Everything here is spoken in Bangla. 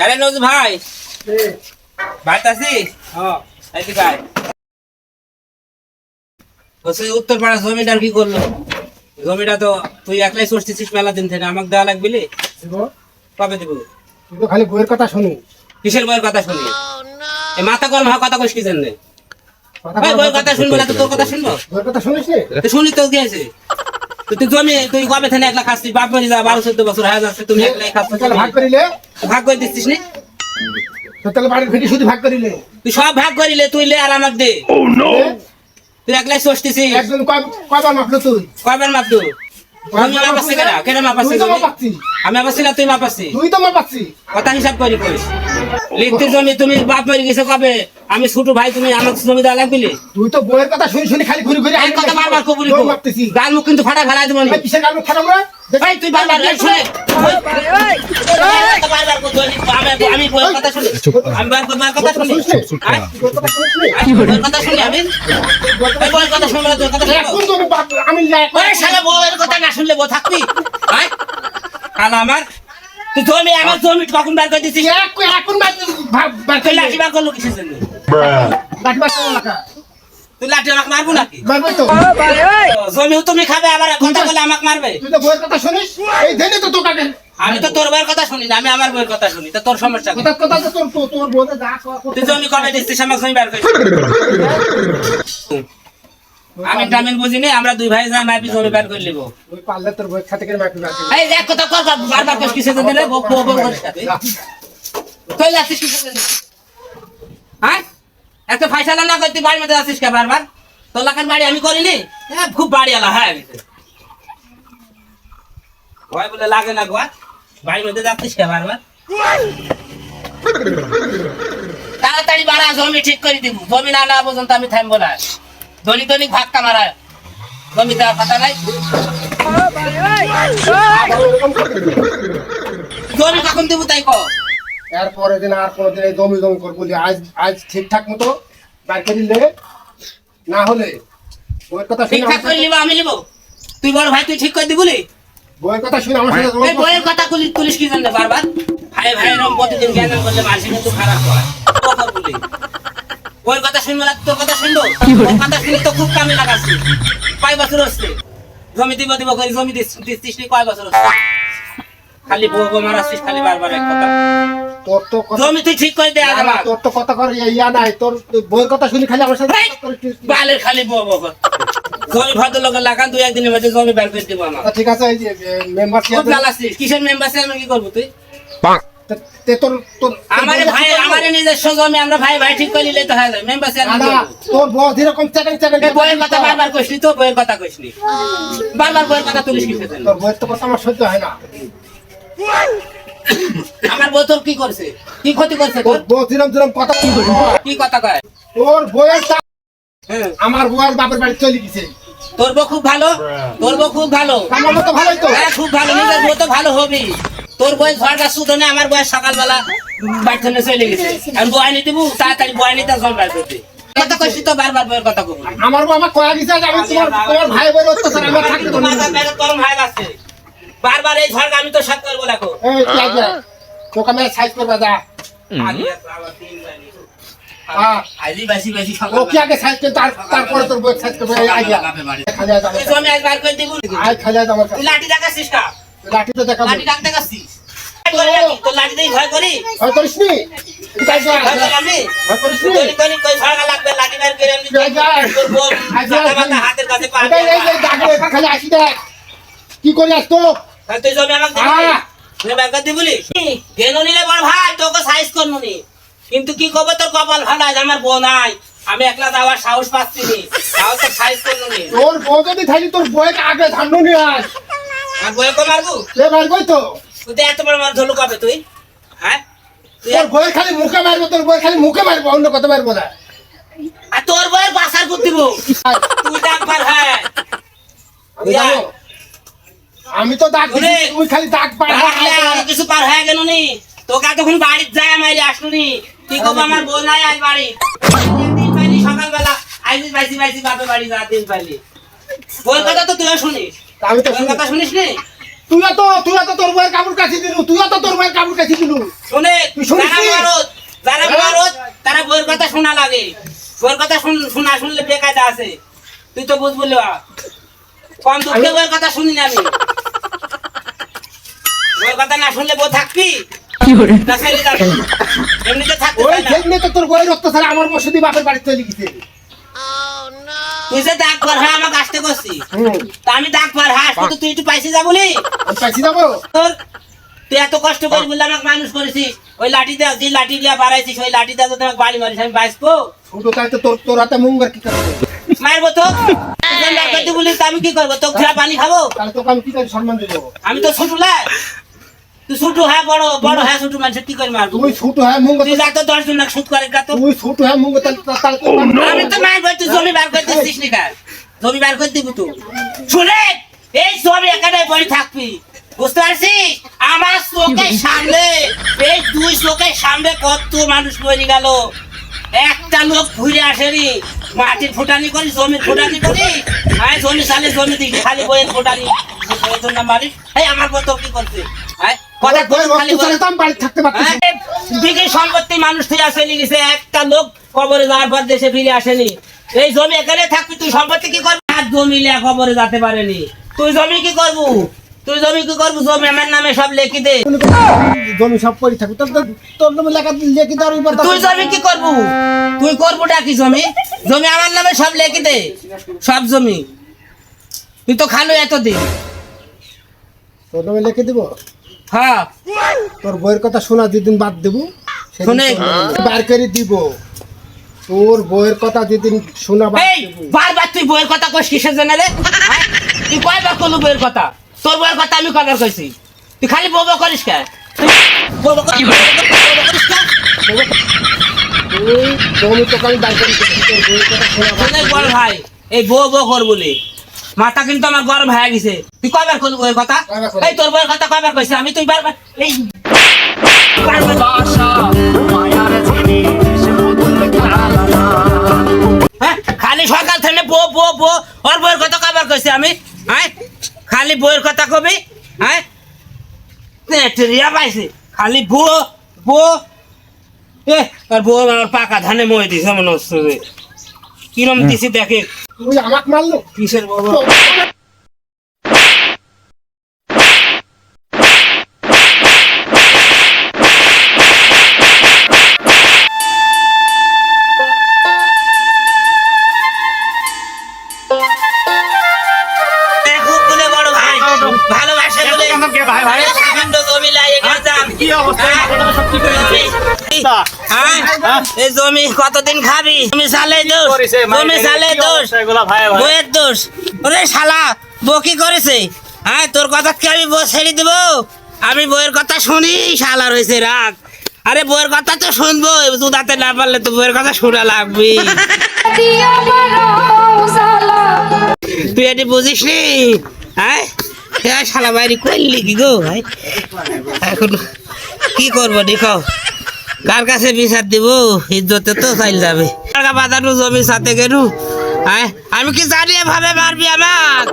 আরে নজ ভাই। ভাত আছিস এই দিকে আয়। বলছে উত্তর পাড়া জমিটার কি করল? জমিটা তো তুই একলাই সরতেছিস মেলা দিন থেকে আমাকে দেওয়া লাগবে কবে দিব? তুই তো খালি বইয়ের কথা শুনি। কিসের বইয়ের কথা শুনি? মাথা গরম হওয়া কথা কইস কি ভাই বইয়ের কথা শুনব না তো তোর কথা শুনব? বইয়ের কথা শুনিস নি? শুনি তো গিয়েছে। তো তুই জমি তুই কবে থেকে বাপ মরে যা বারো চোদ্দ বছর হয়ে যাচ্ছে তুমি একলাই খাচ্ছ তুই ভাগ করিলে? ভাগ করে দিচ্ছিস নি? তাহলে বাড়ির ভিটি শুধু ভাগ করিলে? তুই সব ভাগ করিলে তুই লে আর আমাকে দে। তুই একলাই একজন কয় কয়বার মাপলো তুই? কয়বার মাপ তুই আমি মাপাচ্ছি কেনা আমি না তুই মাপাচ্ছি তুই তো মাপাচ্ছি কথা হিসাব করি লিখতে জমি তুমি বাপ মরে গেছে কবে? আমি ছোট ভাই তুমি আমার জমি দেওয়া লাগবি তুই তো বইয়ের কথা শুনি শুনি খালি ঘুরি ঘুরি এই কথা বারবার কবুলি মাপতেছি গান মুখ কিন্তু ফাটা ফেলাই দেবো। ভাই কিসের গান খারাপ রে? এই তুই বারবার শুনে। বারবার আমি- আমি বইয়ের কথা শুনি। আমি বার বইয়ের কথা শুনি। বইয়ের কথা বইয়ের শুনি আমি? বইয়ের কথা তোর কথা এখন আমি বাপ- আমি যাই ওই শালা বউয়ের কথা না শুনলে বউ থাকবি? আমার তুই জমি আমার জমি কখন বার করে দিছিস? এখন বার করিলে। লাঠি বার করল কিসের জন্য? লাঠি বার করো না তুই লাঠি আমাকে মারবো নাকি? তো। জমিও তুমি খাবে আবার কথা বলে আমাকে মারবে। তুই তো বইয়ের কথা শুনিস? এই ধেনে তো তোকে আমি তো তোর বইয়ের কথা শুনি না আমি আমার বইয়ের কথা শুনি তা তোর সমস্যা কথা কথা তো তোর তোর- তোর যা তুই জমি কবে দিচ্ছিস আমাকে জমি বার করে আমি টামিন বুঝিনি আমরা দুই ভাই যা মাইপি জমি বার করে ওই পারলে তোর বইয়ের খাতে করে বার এই এক কথা কর বারবার কস রে বক বক করিস তুই। যাচ্ছিস কিসের জন্য হ্যাঁ? একটা ফাইসালা না করতে বাড়ির মধ্যে যাচ্ছিস কে বারবার? তোর লাখান বাড়ি আমি করিনি? হ্যাঁ খুব বাড়ি আলা হ্যাঁ আমি ভয় বলে লাগে না গোয়া বাড়ির মধ্যে যাচ্ছিস কে বারবার? তাড়াতাড়ি বাড়া জমি ঠিক করে দিব। জমি না না পর্যন্ত আমি থামবো না। দলিত দলিত ভাগ কামারা জমি দেওয়ার কথা নাই। জমি কখন দেবো তাই কো এরপরে দিন আর কোনোদিন এই জমি জমি করব আজ আজ ঠিকঠাক মতো বার করে দিলে না হলে বইয়ের কথা ঠিকঠাক করে নিবো আমি নিবো। তুই বড় ভাই তুই ঠিক করে দিবি বইয়ের কথা শুনে আমার সাথে এই বইয়ের কথা তুলি তুলিস কি জানতে বারবার? ভাই ভাই এরকম প্রতিদিন জ্ঞান করলে মানুষ কিন্তু খারাপ হয়। কথা বলি। বইয়ের কথা শুনব না তোর কথা শুনব? তোর কথা শুনে তো খুব কামে লাগাচ্ছে। কয় বছর হচ্ছে? জমি দিব দিব করে জমি দিচ্ছিস কয় বছর হচ্ছে? খালি বউ বউ মারাচ্ছিস খালি বারবার এক কথা। তোর তো জমি তুই ঠিক করে দে আগে না, না, আমার তোর তো কথা কর ইয়া নাই তোর তোর কথা শুনি খালি আমার সাথে। বালের খালি বউ বউ। জমি ভদ্রলোকের লাগান দুই একদিনের মধ্যে জমি বের করে দিব আমার। আচ্ছা, ঠিক আছে মেম্বার খুব কিসের মেম্বার চেয়ারম্যান কি করব তুই? তোর তোর আমার ভাই আমার নিজস্ব জমি আমরা ভাই ভাই ঠিক করে নিলে তো হয়ে মেম্বার না, চেয়ারম্যান না, তোর বস এরকম চ্যালেঞ্জ চ্যালেঞ্জ বইয়ের কথা বারবার কইসনি তো বইয়ের কথা কইসনি বারবার বইয়ের কথা তুলিস কিসের তোর বইয়ের তো কথা আমার সহ্য হয় না। আমার বউ তোর কি করছে? কি ক্ষতি করছে তোর? বউ কথা কি কথা কয়? তোর বইয়ের হ্যাঁ। আমার বউয়ের বাপের বাড়ি চলে গেছে। তোর বউ খুব ভালো? তোর বউ খুব ভালো? আমার ভালোই তো। হ্যাঁ খুব ভালো। নিজের বউ তো ভালো হবি তোর বই ঝড়টা শুধনে আমার বয়স সকালবেলা বাড়ি চলে গেছে। আমি বয় নিতে দিব তাড়াতাড়ি বয় নিতে জল বার করতে কথা কইছি তো বারবার বইয়ের কথা কব। আমার বউ আমার কয়া গেছে যে আমি তোমার তোমার ভাই বইয়ের অত্যাচার আমি আর থাকতে পারব না। গরম গেছে বারবার এই ঝড় আমি তো সাত করব দেখো। এই লাগবে? তোকে আমি সাইজ করবে যা। আজি বাসি বাসি ও কি আগে সাইজ করে তার তারপরে তোর বই সাইজ করবে। আমার লাঠি তোর দিয়ে ভয় করি। ভয় করিস নি? তোর। তোর আসি দেখ। কি করি আস তো তাহলে তুই জমি আমাকে দিবি? আহ! করে দিবি? কেন নিলে বল ভাই তোকে সাইজ করব নি। কিন্তু কি করব তোর কপাল ভালো আমার বউ নাই। আমি একলা যাওয়ার সাহস পাচ্ছি নি। তাও তো সাইজ করব নি। তোর বউ যদি থাকি তোর বউকে আগে ধান্ড নিয়ে আস আর বউকে মারবো? এ মারবই তো। তুই তো এত বড় মার ধরলু কবে তুই? হ্যাঁ? তোর বউয়ের খালি মুখে মারবো তোর বউয়ের খালি মুখে মারবো অন্য কথা মারবো না। আর তোর বউয়ের বাসার করে দিব। তুই ডাক পার হ্যাঁ। আমি তো দিছি, তুই খালি দাগ পাড়া তাহলে কিছু পার হয়ে গেল নি। তোকে এতক্ষণ বাড়িতে যায় মাইরে আসলো নি। কি করব আমার বউ নাই আজ বাড়ি। দিন পাইলি সকালবেলা। আইসি বাইসি বাইসি বাপে বাড়ি যা দিন পাইলি। বউর কথা তো তুইও শুনিস। আমি তো কথা শুনিস নি? তুই তো তুই তো তোর বইয়ের কাপড় কাছি দিলু তুই তো তোর বইয়ের কাপড় কাছি দিলু। শুনে? যারা হ্যাঁ? তারা বইয়ের কথা শোনা লাগে। বইয়ের কথা শুন- শোনা শুনলে বেকায়দা আছে। তুই তো বুঝ বললি কম দুঃখে বইয়ের কথা শুনি না আমি। বইয়ের কথা না শুনলে বউ থাকবি? ছেড়ে এমনিতে ওই। দেখলে তো তোর বইয়ের অত্যাচার আমার বসে দিয়ে বাপের বাড়ি চলে গেছে। তুই যে ডাক পর হ্যাঁ আমাকে আসতে করছিস তা আমি পর হ্যাঁ তুই একটু পাইছিস যা বলি পাইছি যাব। তোর তুই এত কষ্ট করে বললে আমাকে মানুষ করেছিস। ওই লাঠি দেওয়া যে লাঠি দিয়া বাড়াইছিস ওই লাঠি দেওয়া যদি বাড়ি মারিস আমি বাঁচবো। ছোট তাই তো তোর তোর হাতে মুঙ্গার কি করবে মারবো তো। আমি কি করব? তোকে পানি খাব? আমি কি সম্মান দেবো? আমি তো ছোট ছোট হ্যাঁ বড় বড় হ্যাঁ ছোট মানুষ কি করে মারবো? তুই ছোট হ্যাঁ মুঙ্গ তুই যা দশ জন সুদ করে যা তুই ছোট হ্যাঁ মুঙ্গ তাহলে তাহলে আমি তো মারবো তুই জমি বার করে দিচ্ছিস নি কার জমি বার করে দিবি তুই শুনে এই জমি এখানে পড়ে থাকবি। বুঝতে পারছিস? আমার চোখের সামনে এই দুই চোখের সামনে কত মানুষ মরে গেল। একটা লোক ঘুরে আসেনি। মাটির ফুটানি করি জমির ফুটানি করি। হ্যাঁ জমি সালে জমি দিই খালি বইয়ের ফুটানি। এই আমার বউ কি করছে? হ্যাঁ কথা খালি থাকতে সম্পত্তি মানুষ তুই চলে গেছে একটা লোক কবরে যাওয়ার পর দেশে ফিরে আসেনি এই জমি এখানে থাকবি তুই সম্পত্তি কি করবি? আর জমি লিয়া কবরে যেতে পারেনি তুই জমি কি করবু? তুই জমি কি করবু? জমি আমার নামে সব লেখি দে। তুমি জমি সব পড়ে থাকবে তোর নামে লেখা লেখি দেওয়ার তুই জমি কি করবু? তুই করবুটা কি জমি? জমি আমার নামে সব লেখি দে। সব জমি। তুই তো খালো এতদিন। তোর নামে লিখে দিব? হ্যাঁ তোর বইয়ের কথা শোনা যেদিন বাদ দেব সেদিন শুনে। বার করে দিব। তোর বইয়ের কথা যেদিন শোনা বাদ বারবার তুই বইয়ের কথা কইস কিসের জন্য রে? হ্যাঁ? তুই কয়বার করলু বইয়ের কথা? তোর বইয়ের কথা আমি কয়বার কইছি? তুই খালি বউ করিস করিস কে? তুই জমি তোকে আমি বার করে তোর বইয়ের কথা শোনা ভাই এই বউ বউ কর বলে। মাথা কিন্তু আমার গরম হয়ে গেছে। তুই কয়বার করলু বইয়ের কথা? এই তোর বইয়ের কথা কয়বার কইছি? আমি তুই বারবার এই হ্যাঁ খালি সকাল থেকে বো বো বো ওর বইয়ের কথা কবার কইছি আমি? হ্যাঁ? খালি কথা কবি? হ্যাঁ? রিয়া পাইছে। খালি বো বো এ আর বউ আমার পাকা ধানে মই দিছে মনে হচ্ছে। কিরম দিছি দেখে? তুই আমাকে মারলো? কিসের বলে বড় ভাই ভালোবাসে জমি। কি অবস্থা? হ্যাঁ? এই জমি কতদিন খাবি? জমি চালে দোষ জমি মাইকেলের দোষ? বইয়ের দোষ। ওরে শালা বউ কি করেছে? হ্যাঁ তোর কথা কি আমি ছেড়ে দিব? আমি বইয়ের কথা শুনি শালা রয়েছে রাগ। আরে বইয়ের কথা তো শুনব দুদাতে না পারলে তো বইয়ের কথা শোনা লাগবে। সালা তুই এটি বুঝিস নি হ্যাঁ? হ্যাঁ শালা বাইরে করলি কি গো ভাই? এখন কি করব দেখো। কার কাছে বিচার দিব? ইজ্জতে তো চাইল যাবে। বাঁধানো জমি সাথে হ্যাঁ আমি কি জানি এভাবে মারবি আমাক?